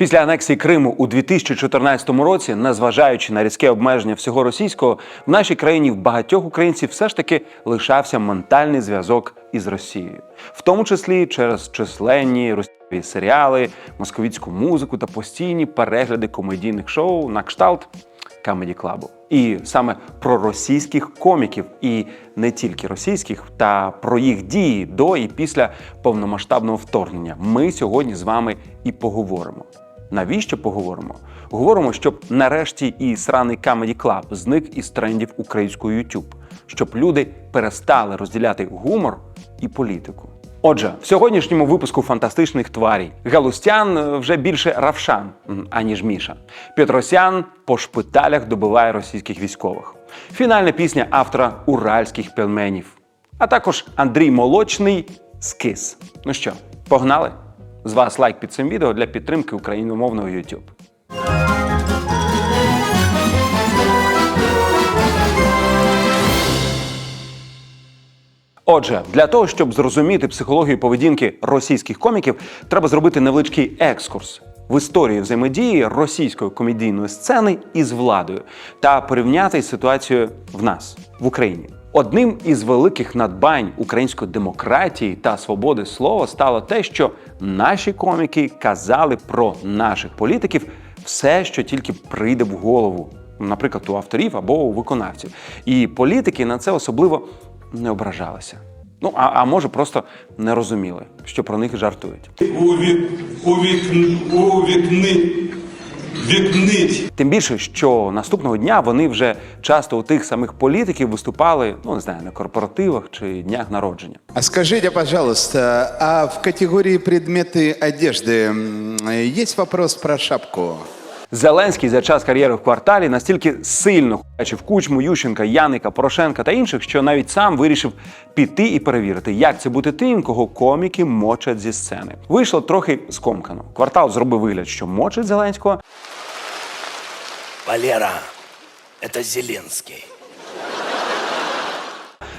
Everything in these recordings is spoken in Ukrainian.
Після анексії Криму у 2014 році, незважаючи на різке обмеження всього російського, в нашій країні в багатьох українців все ж таки лишався ментальний зв'язок із Росією, в тому числі через численні російські серіали, московітську музику та постійні перегляди комедійних шоу на кшталт Comedy Club. І саме про російських коміків, і не тільки російських, та про їх дії до і після повномасштабного вторгнення. Ми сьогодні з вами і поговоримо. Навіщо поговоримо? Говоримо, щоб нарешті і сраний Comedy Club зник із трендів українського YouTube, щоб люди перестали розділяти гумор і політику. Отже, в сьогоднішньому випуску фантастичних тварій Галустян е, вже більше равшан, аніж Міша. Петросян по шпиталях добиває російських військових. Фінальна пісня автора уральських пельменів. А також Андрій Молочний скис. Ну що, погнали? З вас лайк під цим відео для підтримки україномовного YouTube. Отже, для того, щоб зрозуміти психологію поведінки російських коміків, треба зробити невеличкий екскурс в історію взаємодії російської комедійної сцени із владою та порівняти ситуацію в нас в Україні. Одним із великих надбань української демократії та свободи слова стало те, що наші коміки казали про наших політиків все, що тільки прийде в голову, наприклад, у авторів або у виконавців. І політики на це особливо не ображалися. Ну, а, а може, просто не розуміли, що про них жартують. У Увік, увікн, увікни, вікнить. Тим більше, що наступного дня вони вже часто у тих самих політиків виступали, ну не знаю, на корпоративах чи днях народження. А скажіть, пожалуйста, а в категорії предмети одежди є есть вопрос про шапку? Зеленський за час кар'єри в кварталі настільки сильно хуячив кучму Ющенка, Яника, Порошенка та інших, що навіть сам вирішив піти і перевірити, як це бути тим, кого коміки мочать зі сцени. Вийшло трохи скомкано. Квартал зробив вигляд, що мочить Зеленського, Валера, це Зеленский.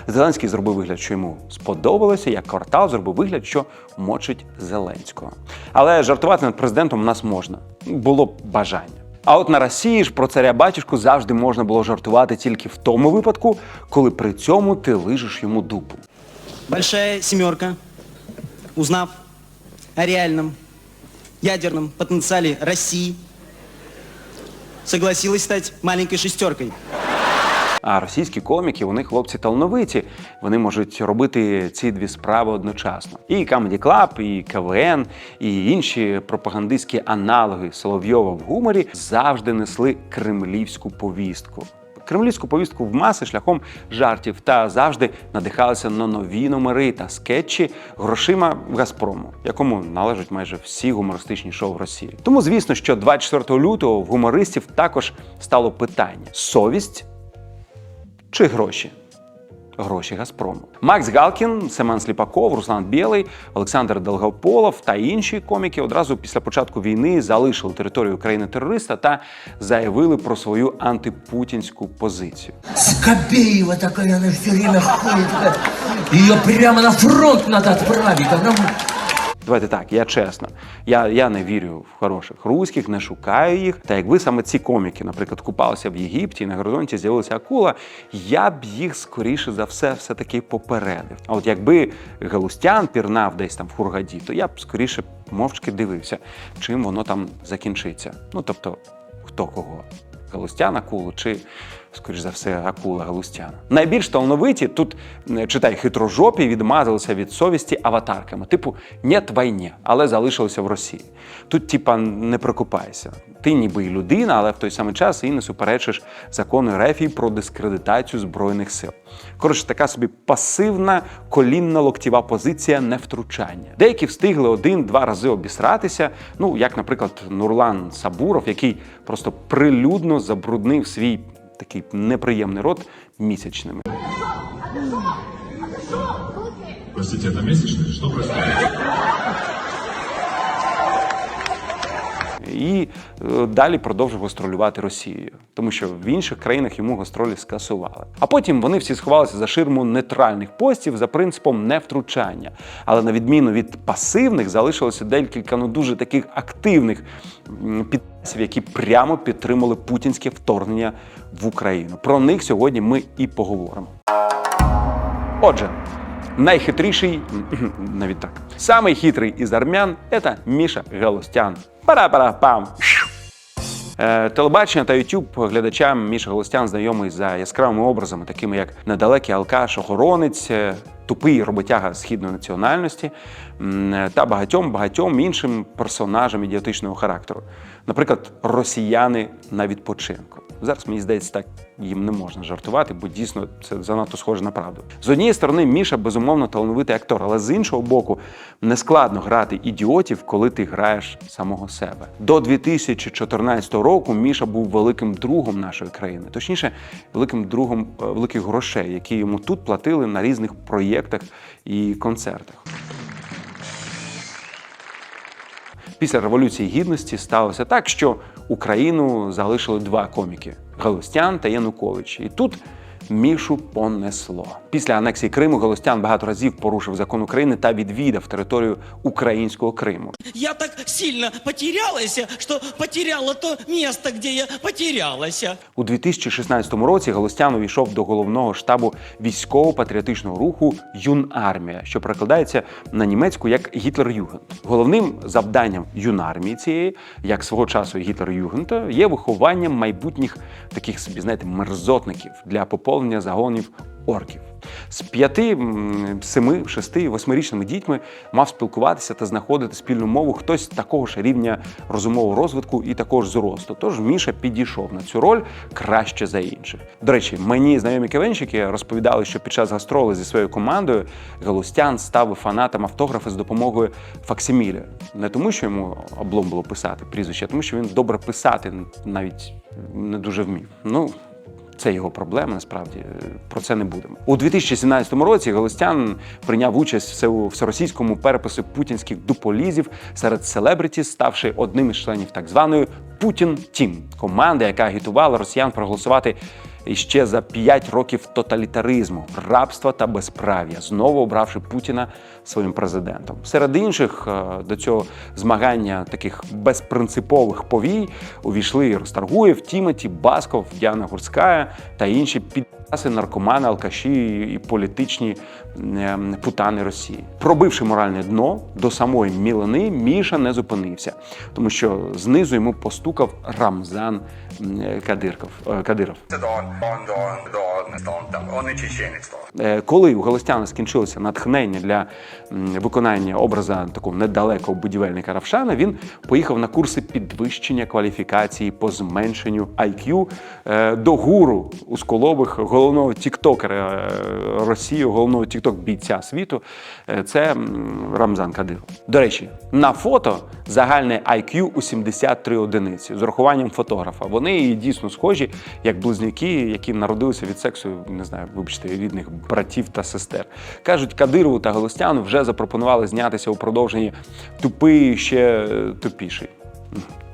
Зеленський зробив вигляд, що йому сподобалося, як квартал зробив вигляд, що мочить Зеленського. Але жартувати над президентом у нас можна. Було б бажання. А от на Росії ж про царя батюшку завжди можна було жартувати тільки в тому випадку, коли при цьому ти лижеш йому дупу. Большая семерка, узнав о реальном ядерном потенциале России, согласилась стать маленькой шестеркой. А російські коміки, вони хлопці талановиті. Вони можуть робити ці дві справи одночасно. І Comedy Club, і КВН, і інші пропагандистські аналоги Соловйова в гуморі завжди несли кремлівську повістку. Кремлівську повістку в маси шляхом жартів та завжди надихалися на нові номери та скетчі грошима Газпрому, якому належать майже всі гумористичні шоу в Росії. Тому звісно, що 24 лютого в гумористів також стало питання: совість чи гроші? Гроші Газпрому. Макс Галкін, Семен Сліпаков, Руслан Білий, Олександр Долгополов та інші коміки одразу після початку війни залишили територію країни терориста та заявили про свою антипутінську позицію. Скобеева такая, она все время ходит. Ее прямо на фронт отправить. Она... Давайте так, я чесно. Я, я не вірю в хороших руських, не шукаю їх. Та якби саме ці коміки, наприклад, купалися в Єгипті і на горизонті з'явилася акула, я б їх скоріше за все все-таки попередив. А от якби Галустян пірнав десь там в Хургаді, то я б скоріше мовчки дивився, чим воно там закінчиться. Ну тобто, хто кого? Галустян акулу чи, скоріш за все, акула Галустяна. Найбільш талановиті тут читай хитрожопі відмазалися від совісті аватарками, типу «Нєт війні», але залишилися в Росії. Тут, типа, не прикупайся. Ти ніби і людина, але в той самий час і не суперечиш закону РФ про дискредитацію збройних сил. Коротше, така собі пасивна колінна локтєва позиція невтручання. Деякі встигли один-два рази обісратися. Ну, як, наприклад, Нурлан Сабуров, який просто прилюдно забруднив свій такий неприємний рот місячними. Простите, это месячные? Что происходит? І е, далі продовжив гастролювати Росією, тому що в інших країнах йому гастролі скасували. А потім вони всі сховалися за ширму нейтральних постів за принципом невтручання. Але на відміну від пасивних залишилося декілька ну дуже таких активних підписів, які прямо підтримали путінське вторгнення в Україну. Про них сьогодні ми і поговоримо. Отже, найхитріший, навіть так, самий хитрий із армян це Міша Галустян. Пара-пара-пам. Е, Телебачення та Ютуб глядачам Міша Голостян знайомий за яскравими образами, такими як недалекий алкаш, охоронець, е, тупий роботяга східної національності е, та багатьом багатьом іншим персонажам ідіотичного характеру. Наприклад, росіяни на відпочинку. Зараз мені здається, так їм не можна жартувати, бо дійсно це занадто схоже на правду. З однієї сторони, Міша безумовно талановитий актор, але з іншого боку, нескладно грати ідіотів, коли ти граєш самого себе. До 2014 року Міша був великим другом нашої країни, точніше, великим другом е, великих грошей, які йому тут платили на різних проєктах і концертах. Після революції гідності сталося так, що Україну залишили два коміки Галустян та Янукович. І тут Мішу понесло. Після анексії Криму Галустян багато разів порушив закон України та відвідав територію українського Криму. Я так сильно потерялась, что потеряла то место, где я потерялась. У 2016 році Галустян увійшов до головного штабу військово-патріотичного руху Юнармія, що перекладається на німецьку як Гітлер-Югент. Головним завданням юнармії цієї, як свого часу Гітлер-Югента, є виховання майбутніх таких собі, знаєте, мерзотників для поповнення загонів орків. З п'яти, семи, шести, восьмирічними дітьми мав спілкуватися та знаходити спільну мову хтось такого ж рівня розумового розвитку і такого ж зросту. Тож Міша підійшов на цю роль краще за інших. До речі, мені знайомі кавенщики розповідали, що під час гастроли зі своєю командою Галустян ставив фанатам автографи з допомогою факсиміля. Не тому, що йому облом було писати прізвище, а тому, що він добре писати навіть не дуже вмів. Ну, це його проблема, насправді про це не будемо. У 2017 році Галустян прийняв участь в всеросійському переписі путінських дуполізів серед селебриті, ставши одним із членів так званої Путін Тім команди, яка агітувала росіян проголосувати іще за 5 років тоталітаризму, рабства та безправ'я, знову обравши Путіна своїм президентом. Серед інших е, до цього змагання таких безпринципових повій увійшли Ростаргуєв, Тімоті, Басков, Діана Гурська та інші підпаси, наркомани, алкаші і політичні путани Росії. Пробивши моральне дно до самої мілини, Міша не зупинився, тому що знизу йому постукав Рамзан Кадирков, е, Кадиров. Е, Коли у Галустяна скінчилося натхнення для виконання образа такого недалекого будівельника Равшана, він поїхав на курси підвищення кваліфікації по зменшенню IQ е, до гуру у сколових головного тіктокера е, Росії, головного тікток-бійця світу. Е, Це Рамзан Кадиров. До речі, на фото загальне IQ у 73 одиниці з урахуванням фотографа. Вони дійсно схожі, як близнюки, які народилися від сексу, не знаю, вибачте, рідних братів та сестер. Кажуть, Кадирову та Голостяну вже запропонували знятися у продовженні тупий ще е, тупіший.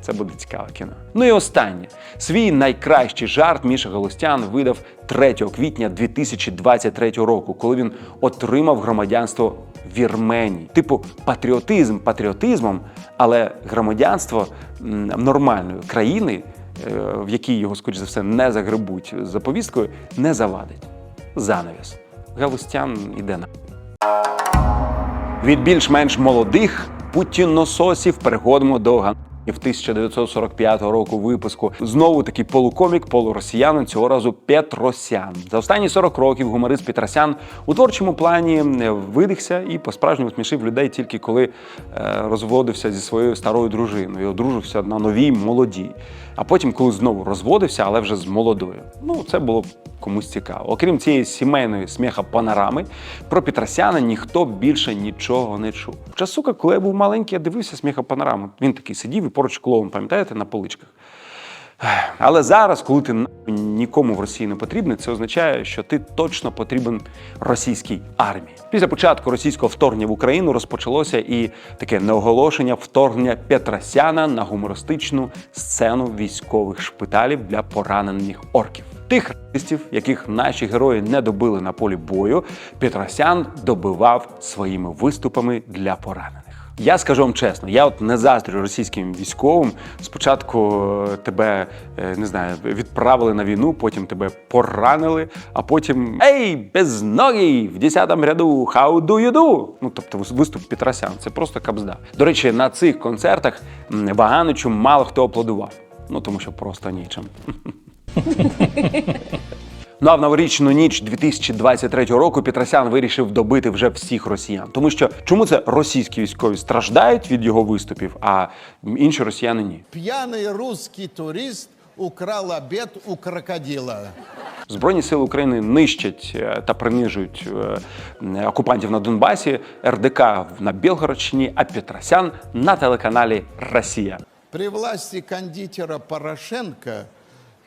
Це буде цікаве кіно. Ну і останнє. Свій найкращий жарт Міша Голостян видав 3 квітня 2023 року, коли він отримав громадянство Вірменії. Типу, патріотизм патріотизмом, але громадянство нормальної країни, е, в якій його, скоріш за все, не загребуть за повісткою, не завадить. Занавіс. Галустян іде на. Від більш-менш молодих путінососів переходимо до Ганів 1945 року випуску. Знову такий полукомік, полуросіянин, цього разу Петросян. За останні 40 років гуморист Петросян у творчому плані е, видихся і по-справжньому смішив людей тільки коли е, розводився зі своєю старою дружиною і одружився на новій молодій. А потім, коли знову розводився, але вже з молодою. Ну, це було комусь цікаво. Окрім цієї сімейної сміха панорами, про Петросяна ніхто більше нічого не чув. В часу, коли я був маленький, я дивився сміха панорами. Він такий сидів і поруч клоун, пам'ятаєте, на поличках. Але зараз, коли ти нікому в Росії не потрібний, це означає, що ти точно потрібен російській армії. Після початку російського вторгнення в Україну розпочалося і таке неоголошення вторгнення Петросяна на гумористичну сцену військових шпиталів для поранених орків. Тих артистів, яких наші герої не добили на полі бою, Петросян добивав своїми виступами для поранених. Я скажу вам чесно, я от не заздрю російським військовим. Спочатку е, тебе е, не знаю, відправили на війну, потім тебе поранили, а потім Ей, безногий, в 10-му ряду how do you do? Ну тобто виступ Петросян. Це просто кабзда. До речі, на цих концертах Ваганичу мало хто аплодував. Ну тому що просто нічим. Ну а в новорічну ніч 2023 року Петросян вирішив добити вже всіх росіян. Тому що чому це російські військові страждають від його виступів, а інші росіяни ні. Пьяный русский турист украл обед у крокодила. Збройні сили України нищать е, та принижують е, окупантів на Донбасі, РДК на Білгородщині, а Петросян на телеканалі Росія. При власти кондитера Порошенко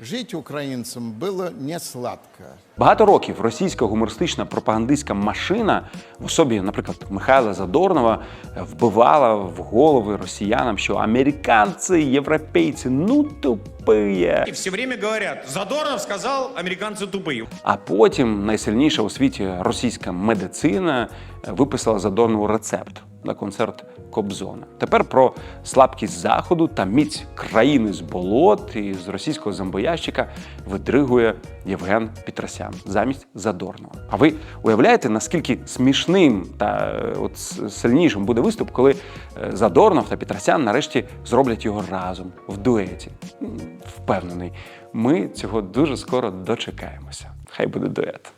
жить украинцам было не сладко. Багато років російська гумористична пропагандистська машина в особі, наприклад, Михайла Задорнова вбивала в голови росіянам, що американці, європейці ну тупиє. И все время говорят, Задорнов сказал, американцы тупые. А потім найсильніша у світі російська медицина е, виписала Задорнову рецепт на концерт Кобзона. Тепер про слабкість заходу та міць країни з болот і з російського зомбоящика видригує Євген Петросян замість Задорнова. А ви уявляєте, наскільки смішним та е, от сильнішим буде виступ, коли е, Задорнов та Петросян нарешті зроблять його разом в дуеті? Впевнений, ми цього дуже скоро дочекаємося. Хай буде дует.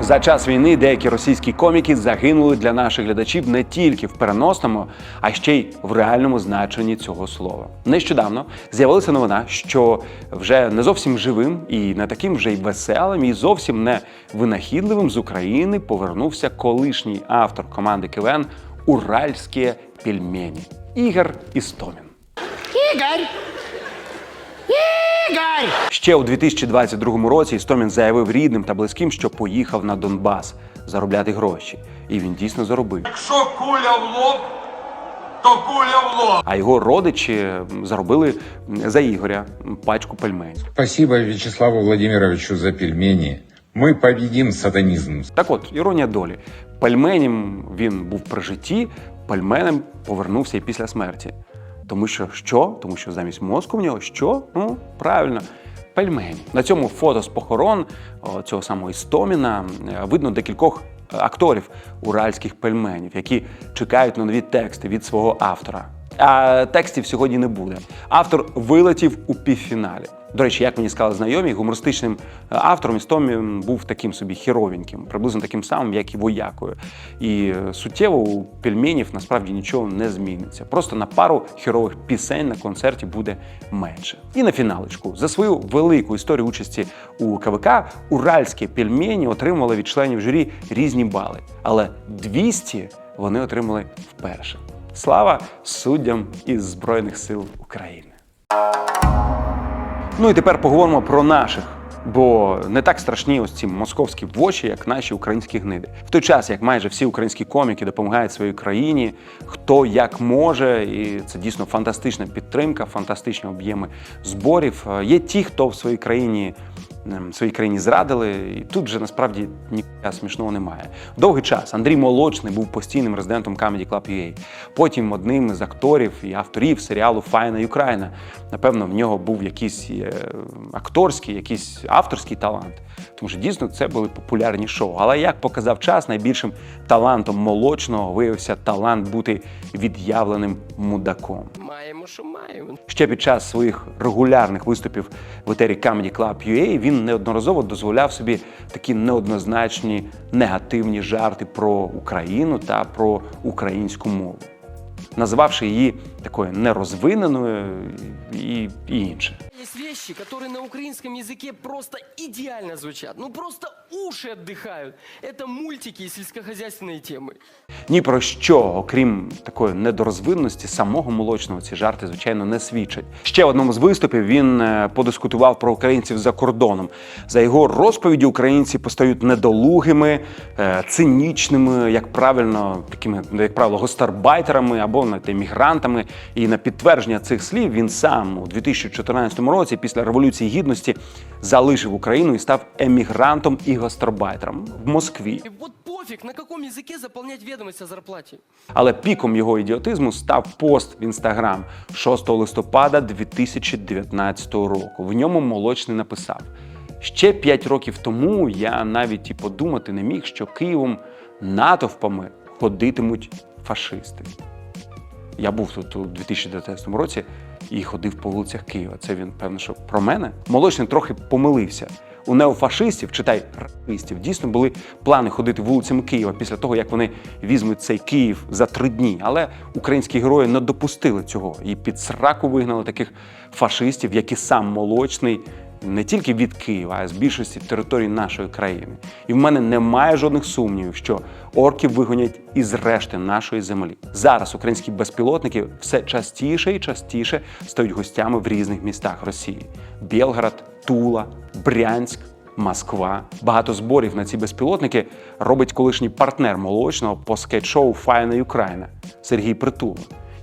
За час війни деякі російські коміки загинули для наших глядачів не тільки в переносному, а ще й в реальному значенні цього слова. Нещодавно з'явилася новина, що вже не зовсім живим і не таким вже й веселим, і зовсім не винахідливим з України повернувся колишній автор команди КВН Уральські пельмені Ігор Істомін. Ще у 2022 році Істомін заявив рідним та близьким, що поїхав на Донбас заробляти гроші. І він дійсно заробив. Якщо куля в лоб, то куля в лоб. А його родичі заробили за Ігоря пачку пельменів. Спасибо Вячеславу Владимировичу за пельмени. Мы победим сатанизм. Так от, іронія долі. Пельменем він був при житті, пельменем повернувся і після смерті. Тому що що? Тому що замість мозку в нього що? Ну, правильно. Пельмені. На цьому фото з похорон цього самого Істоміна е, видно декількох е, акторів уральських пельменів, які чекають на нові тексти від свого автора. А текстів сьогодні не буде. Автор вилетів у півфіналі. До речі, як мені сказали знайомі, гумористичним е, автором Істомін був таким собі херовеньким, приблизно таким самим, як і воякою. І е, суттєво у пельменів насправді нічого не зміниться. Просто на пару херових пісень на концерті буде менше. І на фіналочку за свою велику історію участі у КВК уральські пельмені отримували від членів журі різні бали, але 200 вони отримали вперше. Слава суддям із Збройних сил України. Ну і тепер поговоримо про наших. Бо не так страшні ось ці московські воші, як наші українські гниди. В той час, як майже всі українські коміки допомагають своїй країні, хто як може, і це дійсно фантастична підтримка, фантастичні об'єми зборів. Е, Є ті, хто в своїй країні своїй країні зрадили, і тут вже насправді ніяка смішного немає. Довгий час Андрій Молочний був постійним резидентом Comedy Club UA. Потім одним з акторів і авторів серіалу Файна Україна. Напевно, в нього був якийсь е, акторський, якийсь авторський талант. Тому що дійсно це були популярні шоу. Але як показав час, найбільшим талантом молочного виявився талант бути від'явленим мудаком. Маємо, що маємо. Ще під час своїх регулярних виступів в етері Comedy Club UA він неодноразово дозволяв собі такі неоднозначні негативні жарти про Україну та про українську мову, називавши її такою нерозвиненою і, і інше. Есть вещи, которые на украинском языке просто идеально звучат. Ну просто уши отдыхают. Это мультики и сельскохозяйственные темы. Ні про що, окрім такої недорозвиненості самого молочного, ці жарти, звичайно, не свідчать. Ще в одному з виступів він е, подискутував про українців за кордоном. За його розповіді, українці постають недолугими, е, цинічними, як правильно, такими, як правило, гостарбайтерами або навіть емігрантами. і на підтвердження цих слів він сам у 2014 році, після революції гідності, залишив Україну і став емігрантом і гастарбайтером в Москві. И вот пофиг, на каком языке заполнять ведомость о зарплате. Але піком його ідіотизму став пост в інстаграм 6 листопада 2019 року. В ньому молочний написав: ще 5 років тому я навіть і подумати не міг, що Києвом натовпами ходитимуть фашисти. Я був тут у 2019 році і ходив по вулицях Києва. Це він, певно, що про мене. Молочний трохи помилився. У неофашистів, читай расистів, дійсно були плани ходити вулицями Києва після того, як вони візьмуть цей Київ за три дні. Але українські герої не допустили цього і під сраку вигнали таких фашистів, як і сам молочний. Не тільки від Києва, а з більшості територій нашої країни. І в мене немає жодних сумнівів, що орків вигонять із решти нашої землі. Зараз українські безпілотники все частіше і частіше стають гостями в різних містах Росії: Білград, Тула, Брянськ. Москва. Багато зборів на ці безпілотники робить колишній партнер молочного по скетч-шоу Файна Україна Сергій Притула.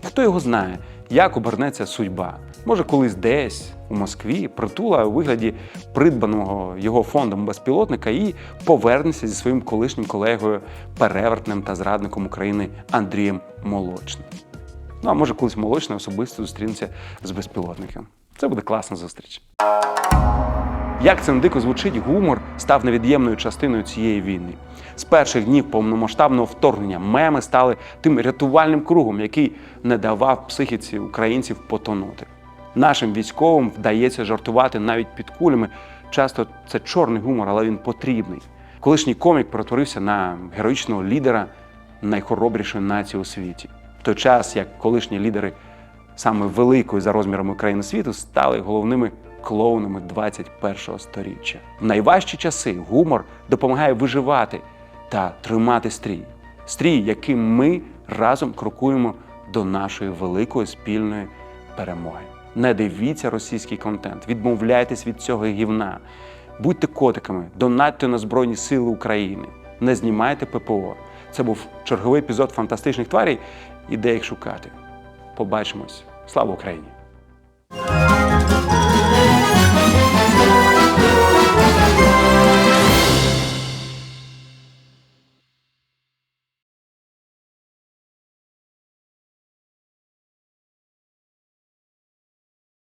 І хто його знає, як обернеться судьба? Може, колись десь у Москві притула у вигляді придбаного його фондом безпілотника і повернеться зі своїм колишнім колегою, перевертним та зрадником України Андрієм Молочним. Ну а може, колись молочний особисто зустрінеться з безпілотником. Це буде класна зустріч. Як це не дико звучить, гумор став невід'ємною частиною цієї війни. З перших днів повномасштабного вторгнення меми стали тим рятувальним кругом, який не давав психіці українців потонути. Нашим військовим вдається жартувати навіть під кулями. Часто це чорний гумор, але він потрібний. Колишній комік перетворився на героїчного лідера найхоробрішої нації у світі. В той час, як колишні лідери саме великої за розмірами країни світу стали головними клоунами 21-го сторіччя. В найважчі часи гумор допомагає виживати та тримати стрій. Стрій, яким ми разом крокуємо до нашої великої спільної перемоги. Не дивіться російський контент, відмовляйтесь від цього гівна. Будьте котиками, донатьте на Збройні Сили України, не знімайте ППО. Це був черговий епізод фантастичних тварей і де їх шукати. Побачимось. Слава Україні!